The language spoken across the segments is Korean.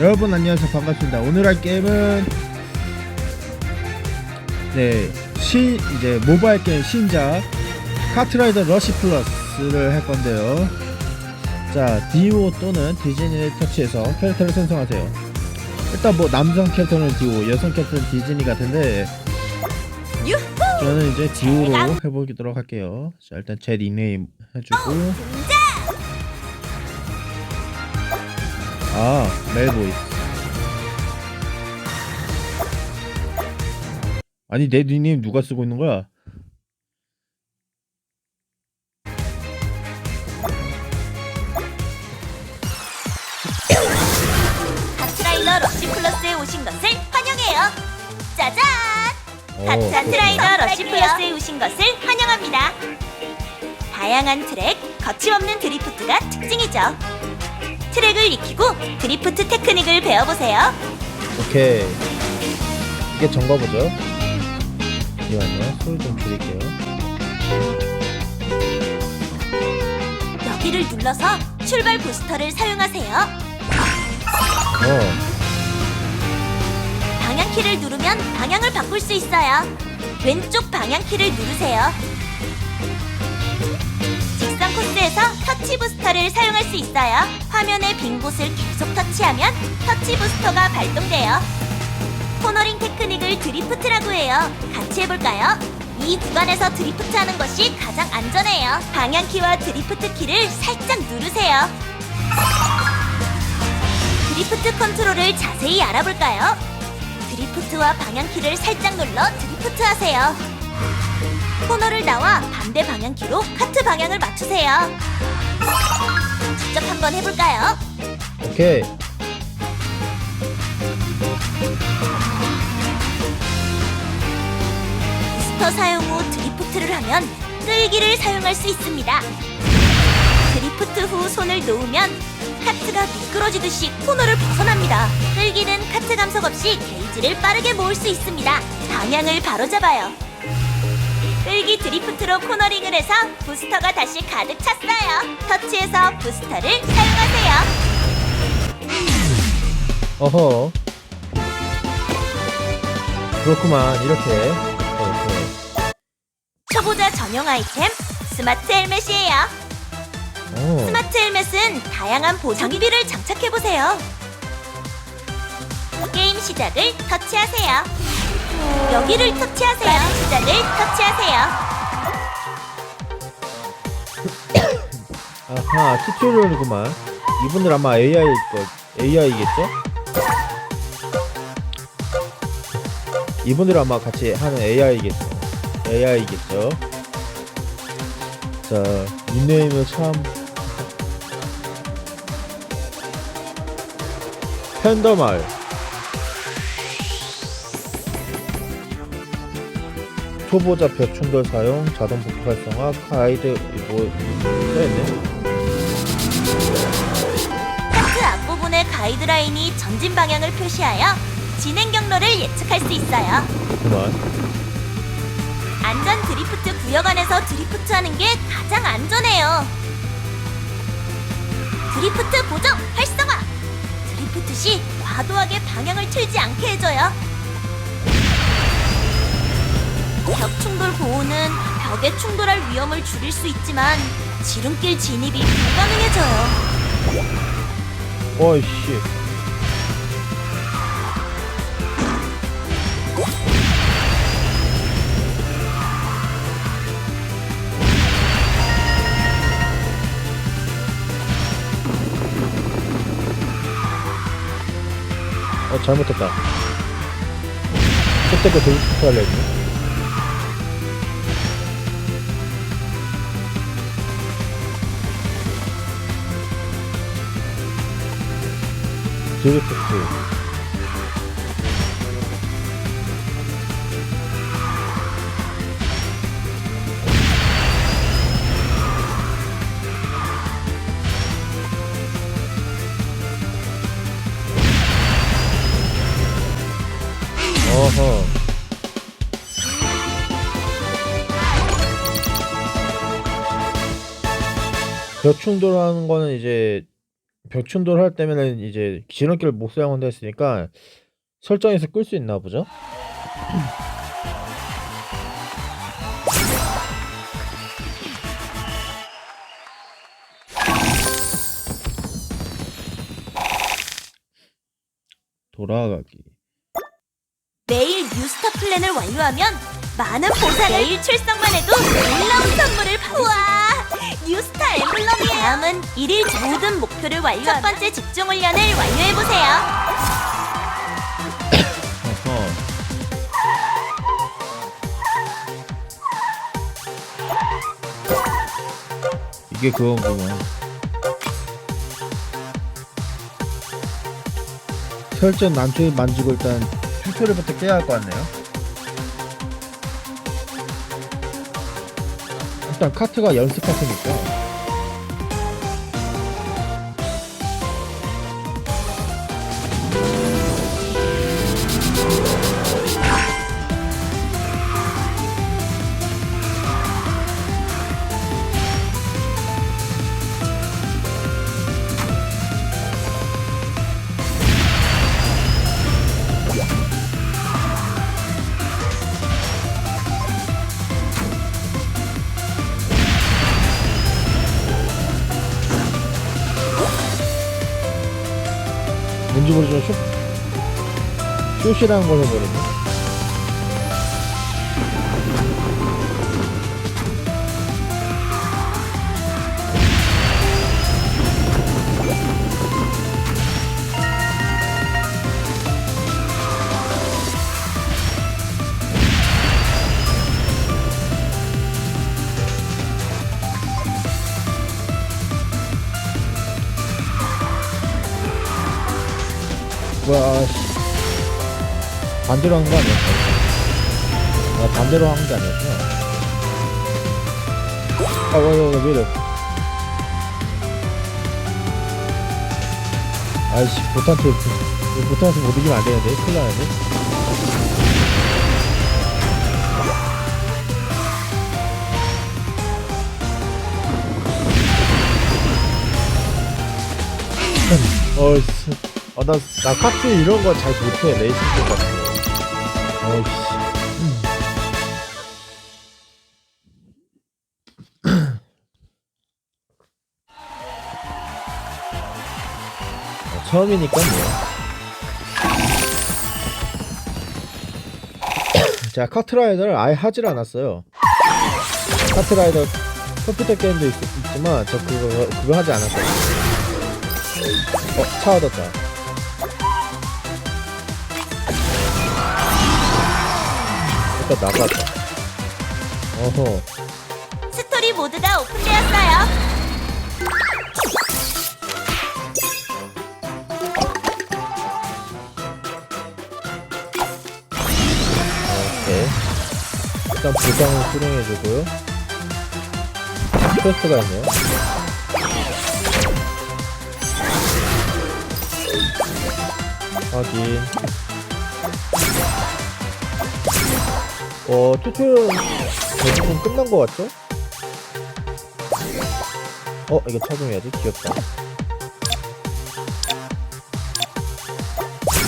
여러분 안녕하세요. 반갑습니다. 오늘 할 게임은 네 신, 이제 모바일 게임 신작 카트라이더 러시 플러스를 할 건데요. 자 디오 또는 디즈니를 터치해서 캐릭터를 생성하세요. 일단 뭐 남성 캐릭터는 디오 여성 캐릭터는 디즈니 같은데! 저는 이제 디오로 해보도록 할게요. 자 일단 제 닉네임 해주고 아 멜보이스 아니 내 닉네임 누가 쓰고 있는 거야? 카트라이더 러쉬 플러스에 오신 것을 환영해요. 짜잔! 어, 카트라이더 그렇구나. 러쉬 플러스에 오신 것을 환영합니다. 다양한 트랙, 거침없는 드리프트가 특징이죠. 트랙을 익히고 드리프트 테크닉을 배워보세요. 오케이 이게 정거보죠? 잠시만요 소리 좀 줄일게요 여기를 눌러서 출발 부스터를 사용하세요. 어 방향키를 누르면 방향을 바꿀 수 있어요. 왼쪽 방향키를 누르세요. 코스에서 터치 부스터를 사용할 수 있어요. 화면의 빈 곳을 계속 터치하면 터치 부스터가 발동돼요. 코너링 테크닉을 드리프트라고 해요. 같이 해볼까요? 이 구간에서 드리프트 하는 것이 가장 안전해요. 방향키와 드리프트 키를 살짝 누르세요. 드리프트 컨트롤을 자세히 알아볼까요? 드리프트와 방향키를 살짝 눌러 드리프트 하세요. 코너를 나와 반대 방향키로 카트 방향을 맞추세요. 직접 한번 해볼까요? 오케이 부스터 사용 후 드리프트를 하면 끌기를 사용할 수 있습니다. 드리프트 후 손을 놓으면 카트가 미끄러지듯이 코너를 벗어납니다. 끌기는 카트 감속 없이 게이지를 빠르게 모을 수 있습니다. 방향을 바로잡아요. 끌기 드리프트로 코너링을 해서 부스터가 다시 가득 찼어요. 터치해서 부스터를 사용하세요. 어허 그렇구만 이렇게 이렇게 초보자 전용 아이템 스마트 헬멧이에요. 어. 스마트 헬멧은 다양한 보정 장비를 장착해 보세요. 게임 시작을 터치하세요. 여기를 터치하세요. 시작을 터치하세요. 아하 튜토리얼이구만 이분들 아마 AI 거 AI겠죠? 이분들 아마 같이 하는 AI겠죠 AI겠죠 자 닉네임은 참 팬더말 초보자 벽충돌 사용 자동 복구 활성화 가이드 뭐 써있네 카트 앞부분의 가이드라인이 전진 방향을 표시하여 진행 경로를 예측할 수 있어요. 그만 안전 드리프트 구역 안에서 드리프트하는 게 가장 안전해요. 드리프트 보정 활성화. 드리프트 시 과도하게 방향을 틀지 않게 해줘요. 벽 충돌 보호는 벽에 충돌할 위험을 줄일 수 있지만 지름길 진입이 불가능해져요. 어이씨. 어 잘못했다. 그때 거 데이트 했네 드리프트 어허. 벽 충돌하는 거는 이제 벽충돌 할 때면은 이제 지름길 못 사용한다 했으니까 설정에서 끌 수 있나 보죠? 돌아가기. 매일 뉴스타 플랜을 완료하면 많은 보상을 매일 출석만 해도 놀라운 선물을 받으 우와 뉴스타 엠블럼이에요 다음은 일일 모든 목표를 완료하면 첫 번째 집중 훈련을 완료해 보세요 어허. 이게 그건구만. 설정 난초에 만지고 일단 튜토리얼부터 깨야 할 것 같네요. 일단 카트가 연습 카트니까. 쇼 쇼시라는 걸 해버렸네. 반대로 한 거 아니었어? 아, 반대로 한 게 아니었어? 아, 왜, 왜, 왜, 왜 이래? 아이씨, 보탄테, 보탄에서 못 이기면 안 되는데? 큰일 나는데? 어이씨. 아, 나, 나 카트 이런 거 잘 못해, 레이싱 쪽 같은 거. 어, 처음이니까 뭐. 자, 카트라이더를 아예 하질 않았어요. 카트라이더 컴퓨터 게임도 있, 있지만, 저 그거, 그거 하지 않았어요. 어, 차 얻었다. 일단 나가자. 어허. 스토리 모드가 오픈되었어요 오케이. 일단 보상을 수령해주고요. 퀘스트가 있네요. 확인. 어, 튜토리얼 대부분 끝난 것 같죠? 어, 이거 착용해야지. 귀엽다.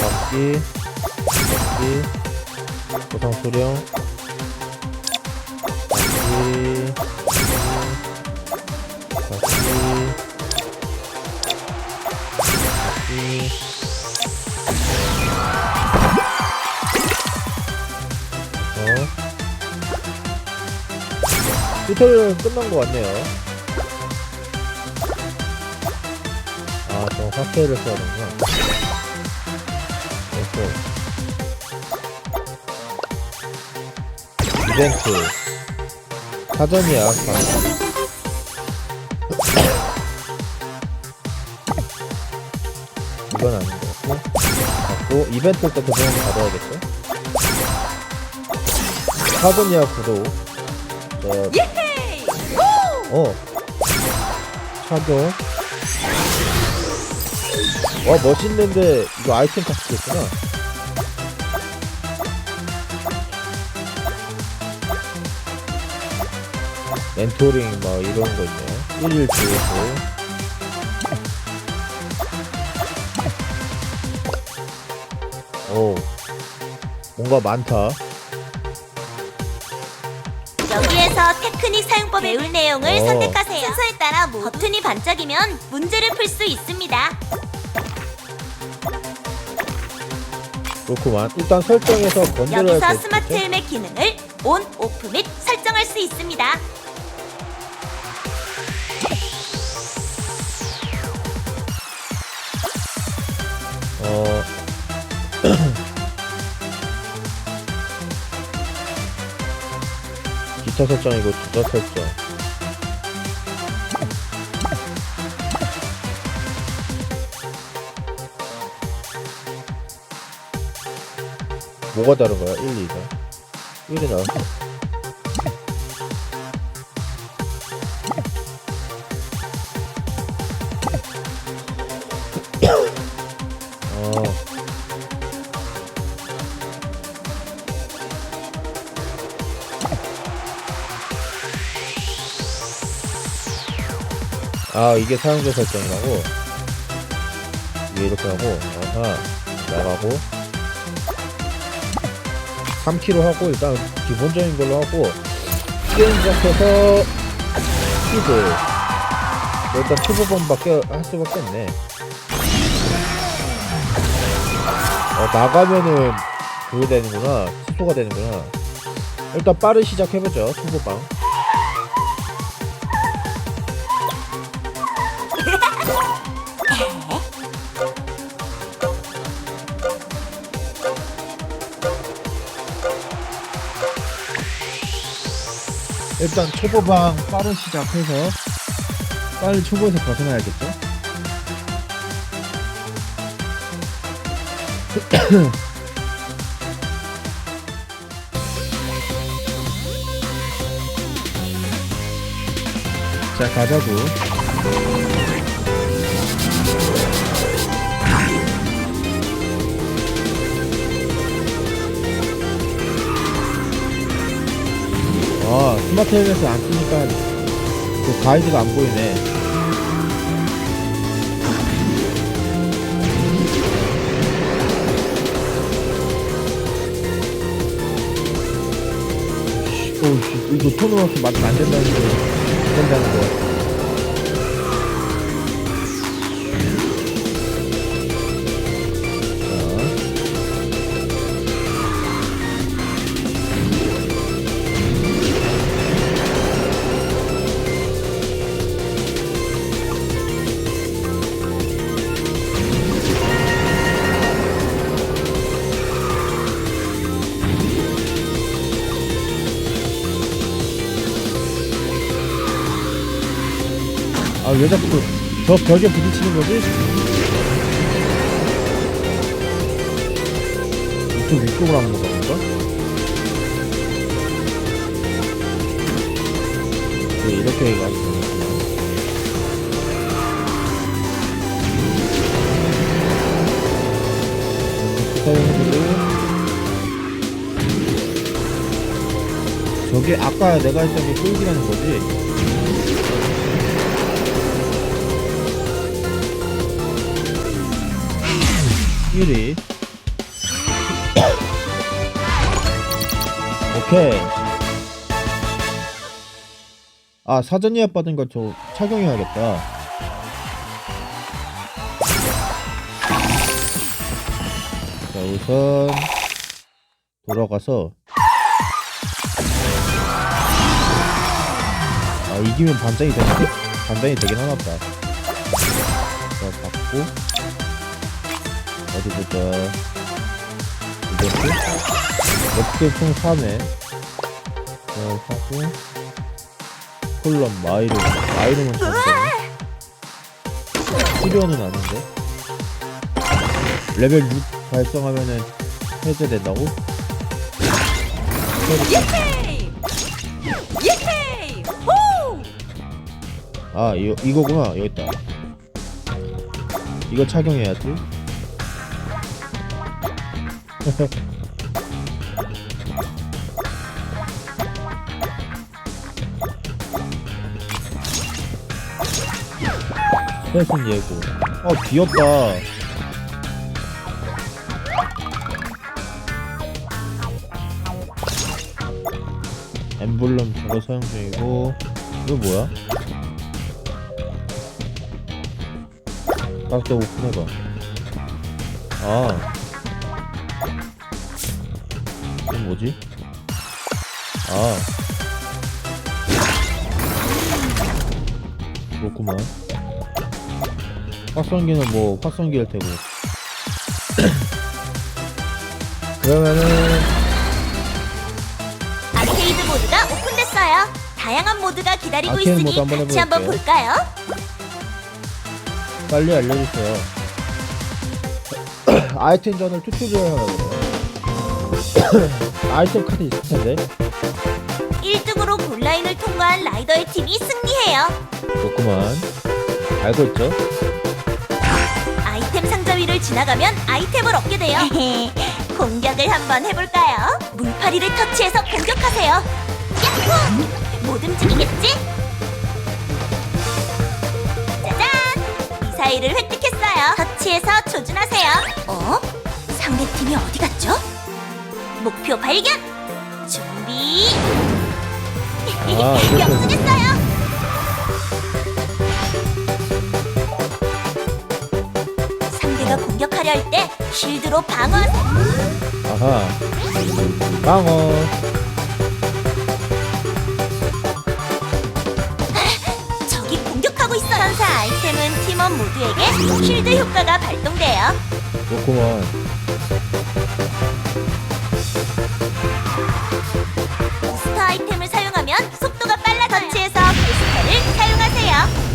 잡기, 잡기, 보상 수령, 튜토리얼 끝난 것 같네요. 아, 저 화폐를 써야 되구나. 오호. 이벤트. 사전 예약 가능. 이건 아닌 것 같고. 맞고, 이벤트 때 그동안 받아야겠죠? 사전 예약 구독. 저, 예헤이 어. 착용 와 멋있는데 이거 아이템 탑스겠구나. 멘토링 뭐 이런 거 있네. 1일 주고 오. 뭔가 많다. 사용법 배울 내용을 어. 선택하세요. 순서에 따라 모- 버튼이 반짝이면 문제를 풀 수 있습니다. 그렇구만 일단 설정에서 건드려야 여기서 될 스마트. 헬멧 기능을 온, 오프 및 설정할 수 있습니다. 2차 설정이고 2차 설정. 뭐가 다른 거야? 1, 2가? 1이 나왔어. 아 이게 사용자 설정이라고? 이게 이렇게 하고 아하 나가고. 3kg 하고 일단 기본적인 걸로 하고 게임 시작해서 스피드 일단 초보번밖에 할 수밖에 없네. 어 나가면은 그거 되는구나. 취소가 되는구나. 일단 빠른 시작해보죠 초보방 일단 초보방 빠른 시작해서 빨리 초보에서 벗어나야겠죠? 자 가자고 스마트 헬멧을 안 쓰니까 그 가이드가 안 보이네 오씨 이거 톤으로 없이 맞으면 안 된다는 거 된다는 거 자. 왜 자꾸 저 벽에 부딪히는 거지? 이쪽 위쪽으로 하는 건가 본가? 네, 이렇게 해가지고 저게 아까 내가 했던 게 끌기라는 거지? 일위. 오케이. 아 사전 예약 받은 거 저 착용해야겠다. 자 우선 돌아가서. 아 이기면 반장이 되는데? 반장이 되긴 하나보다. 자 받고 어디 보자 이것도? 총 3회 자 하고 콜럼 마이로 마이로는 잘되네 필요는 아닌데. 레벨 6 달성하면은 해제된다고? 아 이거 이거구나. 여기 있다. 이거 착용해야지 헬슨 예고. 아 귀엽다. 엠블럼 저거 사용 중이고. 이거 뭐야? 아, 각자 오픈해봐. 아. 이건 뭐지? 아 그렇구만 확성기는 뭐 확성기일 테고 그러면은 아케이드 모드가 오픈됐어요. 다양한 모드가 기다리고 아케이드 있으니 모드 한번 같이 한번 해볼게요. 볼까요? 빨리 알려주세요. 아이템전을 하라고 그래요. 아이템 카드 있을 텐데. 1등으로 골라인을 통과한 라이더의 팀이 승리해요. 그렇구만. 알고 있죠? 아이템 상자 위를 지나가면 아이템을 얻게 돼요. 공격을 한번 해볼까요? 물파리를 터치해서 공격하세요. 야호! 못 움직이겠지? 짜잔! 미사일을 획득했어요. 터치해서 조준하세요. 어? 상대팀이 어디 갔죠? 목표 발견! 준비! 아, 이렇게 역수했어요! 상대가 공격하려 할때 쉴드로 방어하세요. 아하. 방어. 적이 공격하고 있어요. 선사 아이템은 팀원 모두에게 쉴드 효과가 발동돼요. 그렇구만.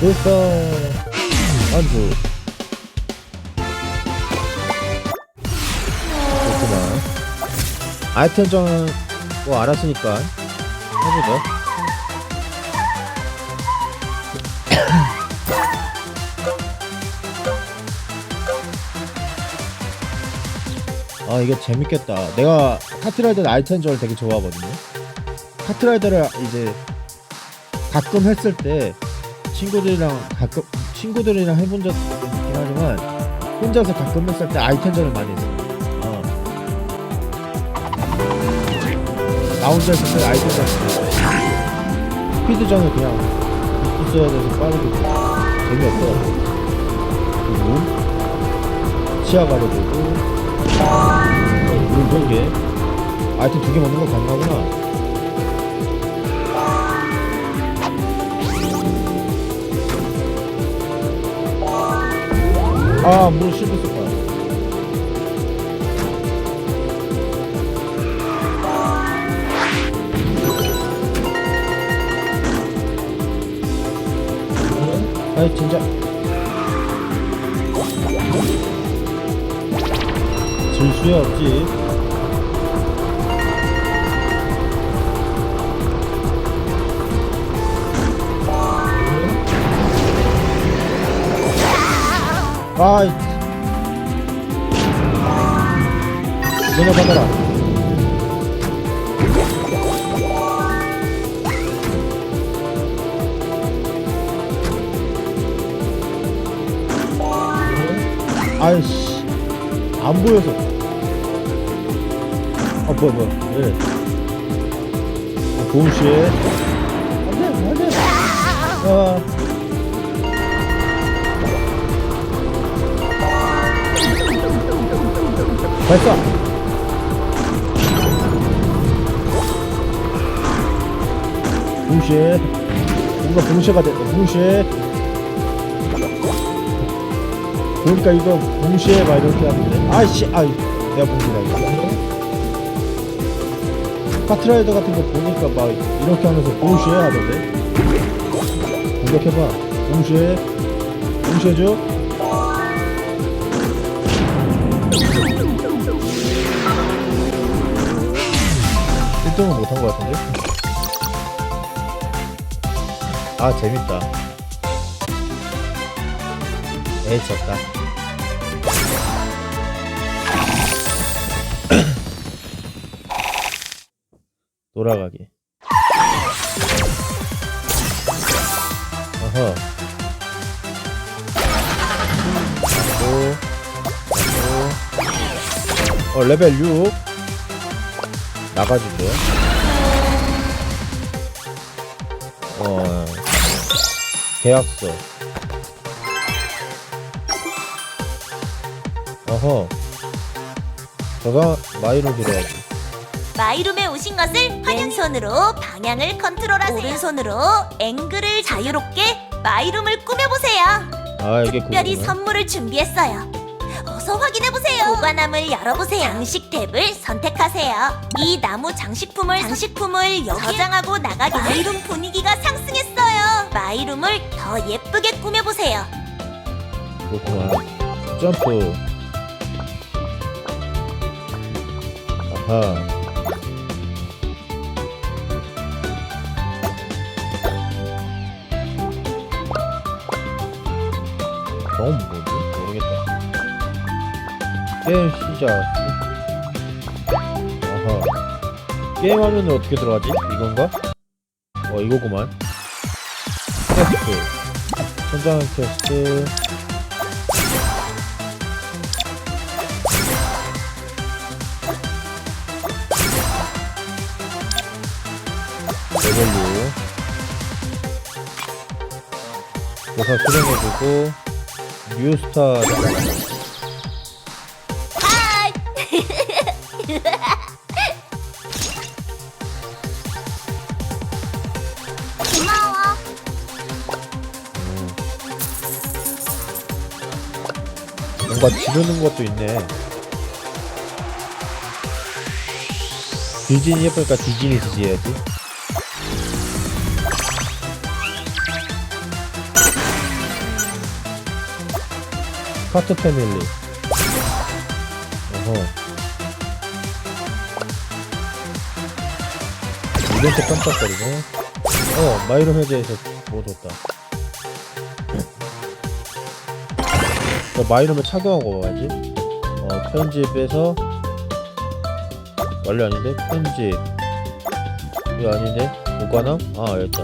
됐어. 안주. 그렇구만. 아이템전 뭐 알았으니까 해보죠. 아 이게 재밌겠다. 내가 카트라이더 아이템전을 되게 좋아하거든요. 카트라이더를 이제 가끔 했을 때 친구들이랑 가끔 친구들이랑 해본 적 있긴 하지만 혼자서 가끔 했을 때 아이템전을 많이 했어. 어. 나 혼자 했을 때 아이템전 스피드전을 그냥 입고 써야 돼서 빠르게 재미없더라고. 그리고 치아 가려주고 물저게 아이템 두 개 먹는 거 가능하구나. 아, 물쓸 거야. 아이, 진짜. 질 수야 없지. 아이. 너네 받아라. 아이씨. 안 보여서. 아, 뭐야, 뭐야. 왜? 아, 보은씨. 안 돼, 안 돼. 아. 발사! 동시에. 뭔가 동시에가 됐다. 동시에. 보니까 이거 동시에 막 이렇게 하는데. 아이씨 아이 내가 봉시다 이거. 카트라이더 같은 거 보니까 막 이렇게 하면서 동시에 하던데. 공격해봐. 동시에. 동시 못한 것 같은데? 아 재밌다. 에이 졌다. 돌아가기. 어허. 오, 오. 어 레벨 6 나가주죠 계약서 어허 저가 마이로 들어야지 마이룸에 오신 것을 왼손으로 방향을 컨트롤하세요. 오른손으로 앵글을 자유롭게 마이룸을 꾸며보세요. 아 이게 특별히 그거구나 선물을 준비했어요. 어서 확인해보세요. 보관함을 열어보세요. 장식 탭을 선택하세요. 이 나무 장식품을 장식품을 저장하고 나가기 마이룸 분위기가 상승했어요. 마이룸을 더 예쁘게 꾸며보세요. 그렇구만 점프 아하 너무 게임 시작 아하 게임 화면은 어떻게 들어가지? 이건가? 어 이거구만. 테스트. 천장 테스트. 레벨로 그래서 실행해주고 뉴스타 뭔가 지르는 것도 있네. 디즈니 예쁘니까 디즈니 지지해야지. 카트 패밀리. 어허. 이벤트 깜짝거리네. 어 마이로 해제에서 뭐 줬다 저 마이룸을 착용하고 와야지. 어 편집에서 원래 아닌데? 편집. 이거 아닌데? 보관함? 아 여기 있다.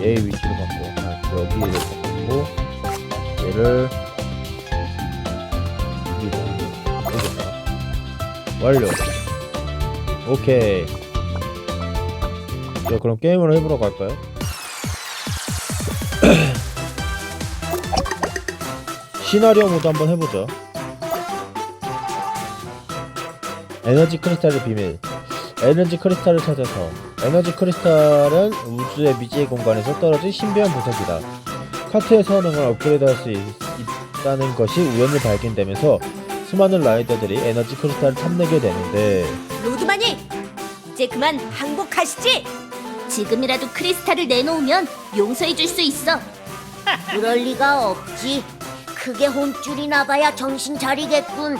얘 위치로 바꿔. 아, 여기를 바꾸고 얘를 여기로 완료. 오케이. 자 그럼 게임을 해보러 갈까요? 시나리오 모드 한번 해보죠. 에너지 크리스탈의 비밀. 에너지 크리스탈을 찾아서. 에너지 크리스탈은 우주의 미지의 공간에서 떨어진 신비한 보석이다. 카트의 성능을 업그레이드할 수 있, 있다는 것이 우연히 발견되면서 수많은 라이더들이 에너지 크리스탈을 탐내게 되는데. 로드마니, 이제 그만 항복하시지. 지금이라도 크리스탈을 내놓으면 용서해줄 수 있어. 그럴 리가 없지. 크게 혼쭐이 나봐야 정신 차리겠군.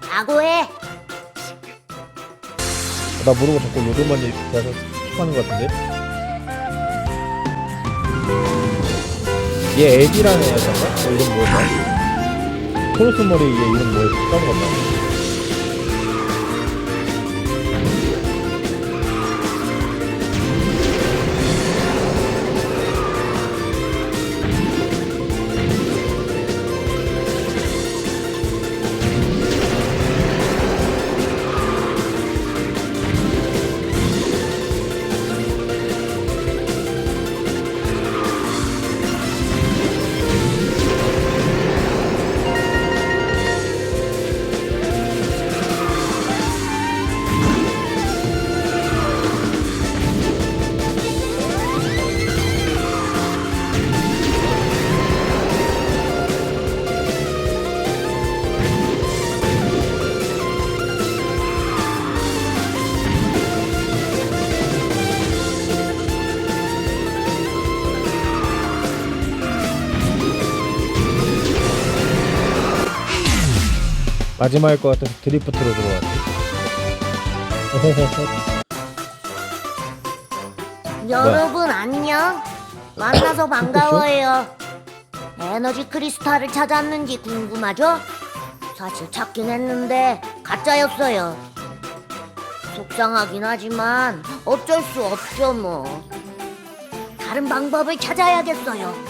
각오해. 나 모르고 자꾸 로드만이 계속 픽하는 것 같은데? 얘 에디라는 애였던가? 어, 이름 뭐였나? 토르스 머리 얘 이름 뭐였지? 까먹었나? 마지막일 것 같아서 드리프트로 들어왔네. 여러분 안녕. 만나서 반가워요. 에너지 크리스탈을 찾았는지 궁금하죠? 사실 찾긴 했는데 가짜였어요. 속상하긴 하지만 어쩔 수 없죠 뭐. 다른 방법을 찾아야겠어요.